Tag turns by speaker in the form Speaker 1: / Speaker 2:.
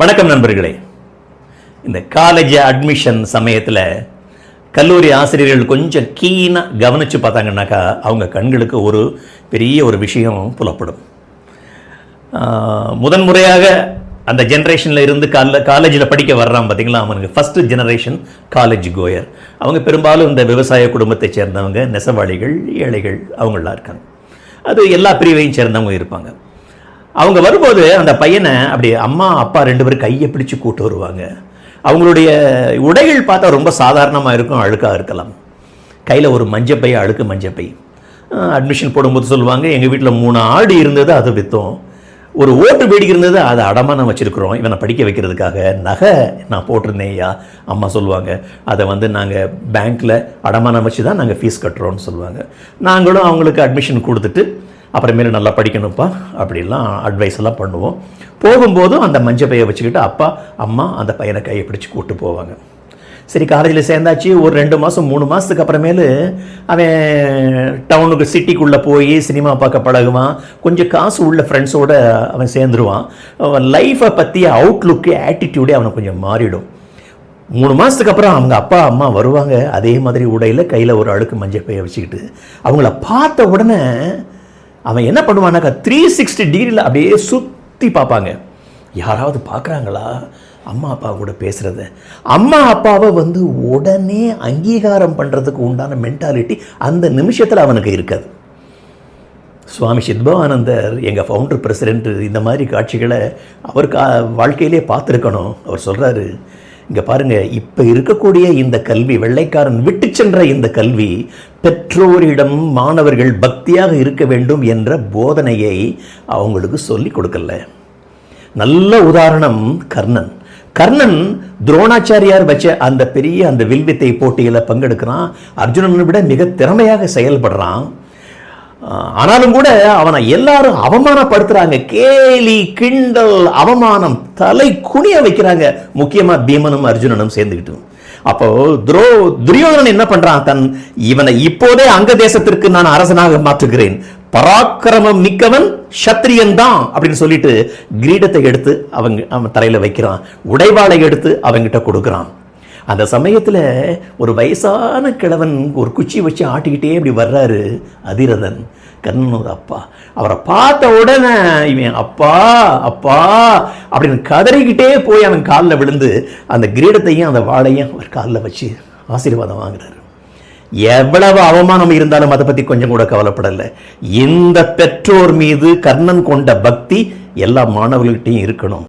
Speaker 1: வணக்கம் நண்பர்களே. இந்த காலேஜ் அட்மிஷன் சமயத்தில் கல்லூரி ஆசிரியர்கள் கொஞ்சம் கீனாக கவனித்து பார்த்தாங்கன்னாக்கா அவங்க கண்களுக்கு ஒரு பெரிய ஒரு விஷயம் புலப்படும். முதன்முறையாக முதன் முறையாக அந்த ஜென்ரேஷனில் இருந்து கால காலேஜில் படிக்க வர்றான் பார்த்தீங்களா அவனுக்கு ஃபஸ்ட்டு ஜெனரேஷன் காலேஜ் கோயர் அவங்க பெரும்பாலும் இந்த விவசாய குடும்பத்தை சேர்ந்தவங்க நெசவாளிகள் ஏழைகள் அவங்களாம் இருக்காங்க. அது எல்லா பிரிவையும் சேர்ந்தவங்க இருப்பாங்க. அவங்க வரும்போது அந்த பையனை அப்படி அம்மா அப்பா ரெண்டு பேரும் கையை பிடிச்சு கூட்டு வருவாங்க. அவங்களுடைய உடைகள் பார்த்தா ரொம்ப சாதாரணமாக இருக்கும் அழுக்காக இருக்கலாம். கையில் ஒரு மஞ்சப்பை அழுக்கு மஞ்சப்பை அட்மிஷன் போடும்போது சொல்லுவாங்க எங்கள் வீட்டில் மூணு ஆடு இருந்தது அது விற்றோம் ஒரு ஓட்டு வேடிக்கை இருந்தது அதை அடமானம் வச்சுருக்குறோம். இவனை படிக்க வைக்கிறதுக்காக நகை நான் போட்டிருந்தேன்யா. அம்மா சொல்லுவாங்க அதை வந்து நாங்கள் பேங்க்கில் அடமானம் வச்சு தான் நாங்கள் ஃபீஸ் கட்டுறோம்னு சொல்லுவாங்க. நாங்களும் அவங்களுக்கு அட்மிஷன் கொடுத்துட்டு அப்புறமேல நல்லா படிக்கணும்ப்பா அப்படிலாம் அட்வைஸ் எல்லாம் பண்ணுவோம். போகும்போதும் அந்த மஞ்சள் பையை வச்சுக்கிட்டு அப்பா அம்மா அந்த பையனை கையை பிடிச்சி கூட்டு போவாங்க. சரி காலேஜில் சேர்ந்தாச்சு ஒரு ரெண்டு மாதம் மூணு மாதத்துக்கு அப்புறமேலு அவன் டவுனுக்கு சிட்டிக்குள்ளே போய் சினிமா பார்க்க பழகுவான். கொஞ்சம் காசு உள்ள ஃப்ரெண்ட்ஸோடு அவன் சேர்ந்துருவான். அவன் லைஃப்பை பற்றிய அவுட்லுக்கு ஆட்டிடியூடே அவனை கொஞ்சம் மாறிடும். மூணு மாதத்துக்கு அப்புறம் அவங்க அப்பா அம்மா வருவாங்க. அதே மாதிரி உடையில் கையில் ஒரு அழுக்கு மஞ்சள் பையை வச்சுக்கிட்டு. அவங்கள பார்த்த உடனே அவன் என்ன பண்ணுவானாக்கா த்ரீ சிக்ஸ்டி டிகிரியில் அப்படியே சுற்றி பார்ப்பாங்க. யாராவது பார்க்குறாங்களா? அம்மா அப்பா கூட பேசுகிறத அம்மா அப்பாவை வந்து உடனே அங்கீகாரம் பண்ணுறதுக்கு உண்டான மென்டாலிட்டி அந்த நிமிஷத்தில் அவனுக்கு இருக்காது. சுவாமி சித்பவானந்தர் எங்கள் ஃபவுண்டர் பிரசிடென்ட் இந்த மாதிரி காட்சிகளை அவர் கா வாழ்க்கையிலே பார்த்துருக்கணும். அவர் சொல்கிறாரு இங்கே பாருங்க இப்போ இருக்கக்கூடிய இந்த கல்வி வெள்ளைக்காரன் விட்டு சென்ற இந்த கல்வி பெற்றோரிடம் மாணவர்கள் பக்தியாக இருக்க வேண்டும் என்ற போதனையை அவங்களுக்கு சொல்லி கொடுக்கல. நல்ல உதாரணம் கர்ணன். கர்ணன் துரோணாச்சாரியார் வச்ச அந்த பெரிய அந்த வில்வித்தை போட்டியில் பங்கெடுக்கிறான். அர்ஜுனனை விட மிக திறமையாக செயல்படுறான். ஆனாலும் கூட அவனை எல்லாரும் அவமானப்படுத்துறாங்க. கேலி கிண்டல் அவமானம் தலை குனிய வைக்கிறாங்க. முக்கியமா பீமனும் அர்ஜுனனும் சேர்ந்துக்கிட்டு அப்போ துரோ துரியோதனன் என்ன பண்றான்? தன் இவனை இப்போதே அங்க தேசத்திற்கு நான் அரசனாக மாற்றுகிறேன். பராக்கிரமம் மிக்கவன் சத்திரியன் தான் அப்படின்னு சொல்லிட்டு கிரீடத்தை எடுத்து அவங்க அவன் தலையில வைக்கிறான். உடைவாளை எடுத்து அவங்கிட்ட கொடுக்குறான். அந்த சமயத்தில் ஒரு வயசான கிழவன் ஒரு குச்சி வச்சு ஆட்டிக்கிட்டே இப்படி வர்றாரு அதிரதன். கண்ணனூர் அப்பா. அவரை பார்த்த உடனே இவன் அப்பா அப்பா அப்படின்னு கதறிக்கிட்டே போய் அவன் காலில் விழுந்து அந்த கிரீடத்தையும் அந்த வாளையும் அவர் காலில் வச்சு ஆசீர்வாதம் வாங்குறாரு. எவ்வளவு அவமானம் இருந்தாலும் அதை பற்றி கொஞ்சம் கூட கவலைப்படலை. இந்த பெற்றோர் மீது கர்ணன் கொண்ட பக்தி எல்லா மாணவர்கள்ட்டையும் இருக்கணும்.